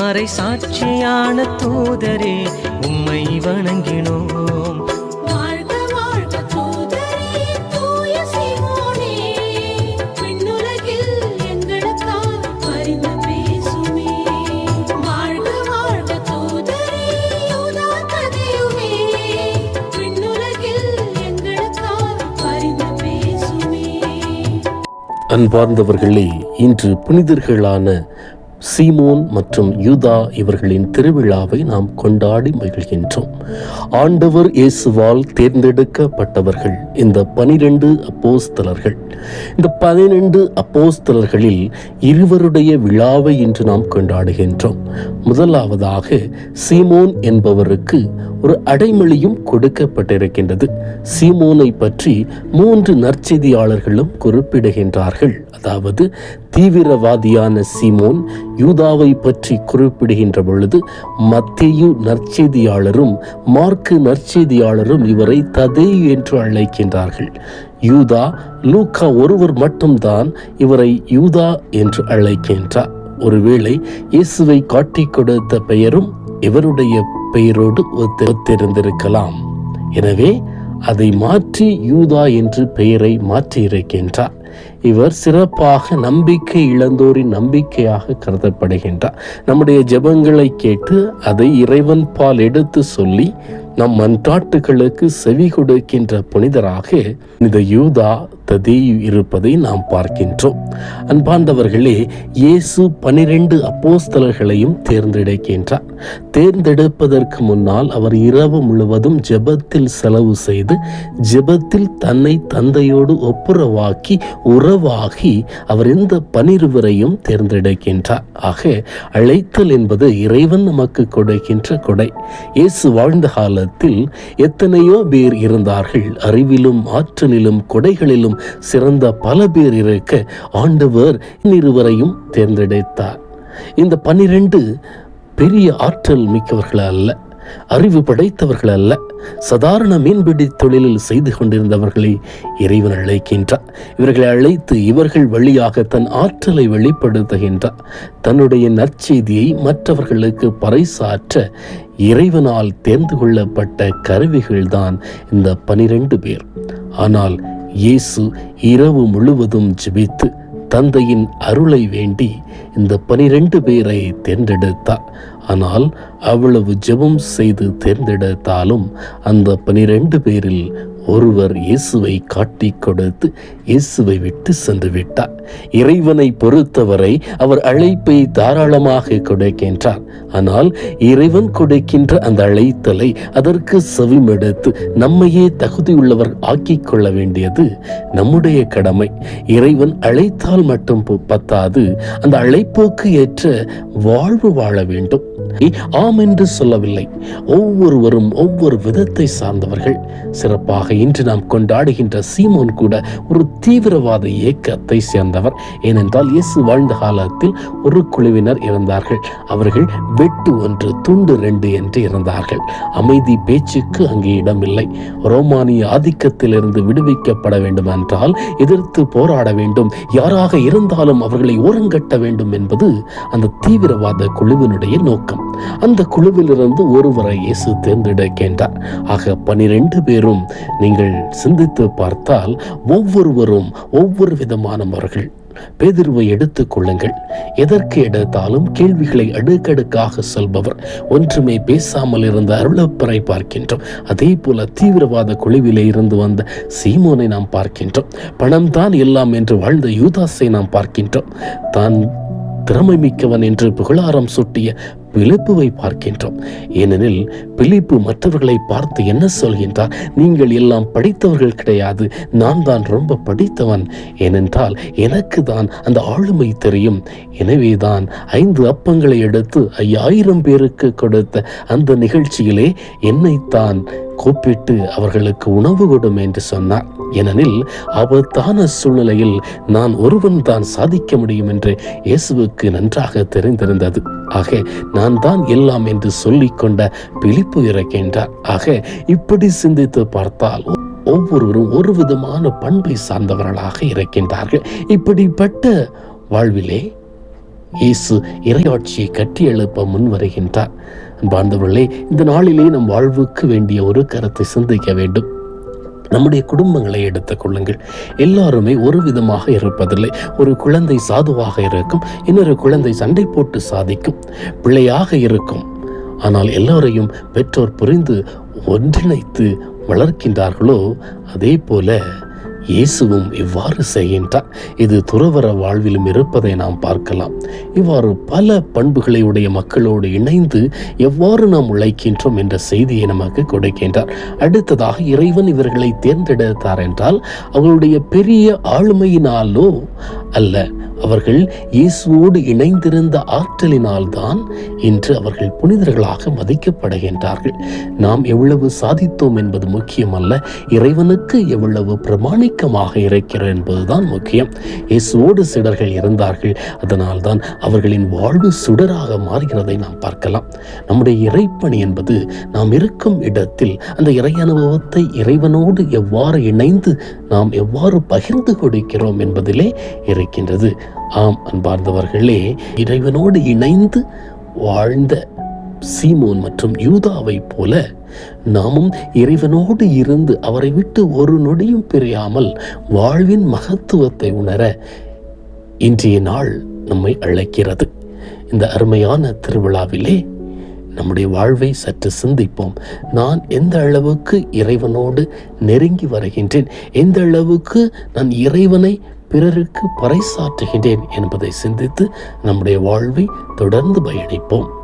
மறை சாட்சியான தூதரே உம்மை வணங்கினோம். வாழ்க வாழ்க தூதரே தூய சீமோனே. விண்ணுலகில் எங்களுக்காக பரிந்து பேசுமே. வாழ்க வாழ்க தூதரே யூதா ததையுமே விண்ணுலகில் எங்களுக்காக பரிந்து பேசுமே. அன்பார்ந்தவர்களே இன்று புனிதர்களான சீமோன் மற்றும் யூதா இவர்களின் திருவிழாவை நாம் கொண்டாடி மகிழ்கின்றோம். ஆண்டவர் இயேசுவால் தேர்ந்தெடுக்கப்பட்டவர்கள் இந்த பனிரெண்டு அப்போஸ்தலர்கள். இந்த பனிரெண்டு அப்போஸ்தலர்களில் இருவருடைய விழாவை இன்று நாம் கொண்டாடுகின்றோம். முதலாவதாக சீமோன் என்பவருக்கு ஒரு அடைமொழியும் கொடுக்கப்பட்டிருக்கின்றது. சீமோனை பற்றி மூன்று நற்செய்தியாளர்களும் குறிப்பிடுகின்றார்கள். அதாவது தீவிரவாதியான சீமோன் யூதாவை பற்றி குறிப்பிடுகின்ற பொழுது மத்தியு நற்செய்தியாளரும் மார்க்கு நற்செய்தியாளரும் இவரை ததேயு என்று அழைக்கின்றார்கள். யூதா லூக்கா ஒருவர் மட்டும்தான் இவரை யூதா என்று அழைக்கின்றார். ஒருவேளை இயேசுவை காட்டிக் கொடுத்த பெயரும் இவருடைய பெயரோடு ஒத்து ஒத்திருந்திருக்கலாம். எனவே அதை மாற்றி யூதா என்று பெயரை மாற்றியிருக்கின்றார். இவர் சிறப்பாக நம்பிக்கை இழந்தோரின் நம்பிக்கையாக கருதப்படுகின்றார். நம்முடைய ஜெபங்களை கேட்டு அதை இறைவன் பால் எடுத்து சொல்லி நம் மன்றாட்டுகளுக்கு செவி கொடுக்கின்ற புனிதராக இந்த யூதா ததேயு இருப்பதை நாம் பார்க்கின்றோம். அன்பாண்டவர்களே இயேசு பனிரெண்டு அப்போஸ்தலர்களையும் தேர்ந்தெடுக்கின்றார். தேர்ந்தெடுப்பதற்கு முன்னால் அவர் இரவு முழுவதும் ஜெபத்தில் செலவு செய்து ஜெபத்தில் தன்னை தந்தையோடு ஒப்புரவாக்கி உறவாகி அவர் இந்த பனிருவரையும் தேர்ந்தெடுக்கின்றார். ஆக அழைத்தல் என்பது இறைவன் நமக்கு கொடுக்கின்ற கொடை. இயேசு வாழ்ந்த காலத்தில் எத்தனையோ பேர் இருந்தார்கள். அறிவிலும் ஆற்றலிலும் கொடைகளிலும் சிறந்த பல பேர் இருக்க ஆண்டவர் இருவரையும் தேர்ந்தெடுத்தார். இந்த பன்னிரண்டு பெரிய ஆற்றல் மிக்கவர்கள் அல்ல. அறிவு படைத்தவர்கள் அல்ல. சாதாரண மீன்பிடி தொழிலில் செய்து கொண்டிருந்தவர்களை இறைவன் அழைக்கின்றார். இவர்களை அழைத்து இவர்கள் வழியாக தன் ஆற்றலை வெளிப்படுத்துகின்றார். தன்னுடைய நற்செய்தியை மற்றவர்களுக்கு பறைசாற்ற இறைவனால் தேர்ந்து கொள்ளப்பட்ட கருவிகள்தான் இந்த பனிரெண்டு பேர். ஆனால் இயேசு இரவு முழுவதும் ஜெபித்து தந்தையின் அருளை வேண்டி இந்த பனிரெண்டு பேரை தேர்ந்தெடுத்தார் ஆனால் அவ்வளவு ஜெபம் செய்து தேர்ந்தெடுத்தாலும் அந்த பனிரெண்டு பேரில் ஒருவர் இயேசுவை காட்டிக் கொடுத்து இயேசுவை விட்டு சென்று விட்டார். இறைவனை பொறுத்தவரை அவர் அழைப்பை தாராளமாக கொடுக்கின்றார். ஆனால் இறைவன் கொடுக்கின்ற அந்த அழைத்தலை அதற்கு செவிமெடுத்து நம்மையே தகுதியுள்ளவர் ஆக்கிக் கொள்ள வேண்டியது நம்முடைய கடமை. இறைவன் அழைத்தால் மட்டும் பத்தாது அந்த அழைப்போக்கு ஏற்ற வாழ்வு வாழ வேண்டும். ஆம் என்று சொல்லவில்லை. ஒவ்வொருவரும் ஒவ்வொரு விதத்தை சார்ந்தவர்கள். சிறப்பாக இன்று நாம் கொண்டாடுகின்ற சீமோன் கூட ஒரு தீவிரவாத இயக்கத்தை சேர்ந்தவர். ஏனென்றால் இயேசு வாழ்ந்த காலத்தில் ஒரு குழுவினர் இருந்தார்கள் அவர்கள் வெட்டு ஒன்று துண்டு ரெண்டு என்று இருந்தார்கள். அமைதி பேச்சுக்கு அங்கே இடமில்லை. ரோமானிய ஆதிக்கத்திலிருந்து விடுவிக்கப்பட வேண்டும் என்றால் எதிர்த்து போராட வேண்டும். யாராக இருந்தாலும் அவர்களை ஓரங்கட்ட வேண்டும் என்பது அந்த தீவிரவாத குழுவினுடைய நோக்கம். அந்த குழுவிலிருந்து ஒருவரை இயேசு தேர்ந்தெடுக்கின்றார். ஆக பனிரெண்டு பேரும் நீங்கள் சிந்தித்து பார்த்தால் ஒவ்வொருவரும் ஒவ்வொரு விதமானவர்கள் பேதிர்வை எடுத்துக் கொள்ளுங்கள். எதற்கு எடுத்தாலும் கேள்விகளை அடுக்கடுக்காக சொல்பவர். ஒன்றுமே பேசாமல் இருந்த அருளப்பரை பார்க்கின்றோம். அதே போல தீவிரவாத குழுவிலே இருந்து வந்த சீமோனை நாம் பார்க்கின்றோம். பணம்தான் எல்லாம் என்று வாழ்ந்த யூதாஸை நாம் பார்க்கின்றோம். தான் திறமை மிக்கவன் என்று புகழாரம் சூட்டிய பிலிப்புவை பார்க்கின்றோம். ஏனெனில் பிலிப்பு மற்றவர்களை பார்த்து என்ன சொல்கின்றார்? நீங்கள் எல்லாம் படித்தவர்கள் கிடையாது நான் தான் ரொம்ப படித்தவன். ஏனென்றால் எனக்கு தான் அந்த ஆளுமை தெரியும். எனவேதான் ஐந்து அப்பங்களை எடுத்து ஐயாயிரம் பேருக்கு கொடுத்த அந்த நிகழ்ச்சியிலே என்னைத்தான் கூப்பிட்டு அவர்களுக்கு உணவு கொடும் என்று சொன்னார். ஏனெனில் ஆபத்தான சூழ்நிலையில் நான் ஒருவன் தான் சாதிக்க முடியும் என்று இயேசுவுக்கு நன்றாக தெரிந்திருந்தது. ஆக நான் தான் எல்லாம் என்று சொல்லிக்கொண்ட பிழிப்பு இறக்கின்றார் ஆக இப்படி சிந்தித்து பார்த்தால் ஒவ்வொருவரும் ஒரு விதமான பண்பை சார்ந்தவர்களாக இருக்கின்றார்கள். இப்படிப்பட்ட வாழ்விலே இயேசு இறையாட்சியை கட்டியெழுப்ப முன் வருகின்றார். அன்பார்ந்தவர்களே இந்த நாளிலே நம் வாழ்வுக்கு வேண்டிய ஒரு கருத்தை சிந்திக்க வேண்டும். நம்முடைய குடும்பங்களை எடுத்துக் கொள்ளுங்கள். எல்லாருமே ஒரு விதமாக இருப்பதில்லை. ஒரு குழந்தை சாதுவாக இருக்கும். இன்னொரு குழந்தை சண்டை போட்டு சாதிக்கும். பிள்ளையாக இருக்கும். ஆனால் எல்லோரையும் பெற்றோர் புரிந்து ஒன்றிணைத்து வளர்க்கின்றார்களோ? அதே போல இயேசுவும் இவ்வாறு செய்கின்றார். இது துறவர வாழ்விலும் இருப்பதை நாம் பார்க்கலாம். இவ்வாறு பல பண்புகளை உடைய மக்களோடு இணைந்து எவ்வாறு நாம் உழைக்கின்றோம் என்ற செய்தியை நமக்கு கொடுக்கின்றார். அடுத்ததாக இறைவன் இவர்களை தேர்ந்தெடுத்தார் என்றால் அவர்களுடைய பெரிய ஆளுமையினாலோ அல்ல அவர்கள் இயேசுவோடு இணைந்திருந்த ஆற்றலினால்தான் இன்று அவர்கள் புனிதர்களாக மதிக்கப்படுகின்றார்கள். நாம் எவ்வளவு சாதித்தோம் என்பது முக்கியமல்ல இறைவனுக்கு எவ்வளவு பிரமாணிக்கமாக இருக்கிறோம் என்பதுதான் முக்கியம். இயேசுவோடு சிடர்கள் இருந்தார்கள் அதனால்தான் அவர்களின் வாழ்வு சுடராக மாறுகிறதை நாம் பார்க்கலாம். நம்முடைய இறைப்பணி என்பது நாம் இருக்கும் இடத்தில் அந்த இறை அனுபவத்தை இறைவனோடு எவ்வாறு இணைந்து நாம் எவ்வாறு பகிர்ந்து கொடுக்கிறோம் என்பதிலே இருக்கின்றது. ஆம் அன்பார்ந்தவர்களே இறைவனோடு இணைந்து வாழ்ந்த சீமோன் மற்றும் யூதாவை போல நாமும் இறைவனோடு இருந்து அவரை விட்டு ஒரு நொடியும் பிரியாமல் வாழ்வின் மகத்துவத்தை உணர இன்றைய நாள் நம்மை அழைக்கிறது. இந்த அருமையான திருவிழாவிலே நம்முடைய வாழ்வை சற்று சிந்திப்போம். நான் எந்த அளவுக்கு இறைவனோடு நெருங்கி வருகின்றேன்? எந்த அளவுக்கு நான் இறைவனை பிறருக்கு பறைசாற்றுகின்றேன்? என்பதை சிந்தித்து நம்முடைய வாழ்வை தொடர்ந்து பயணிப்போம்.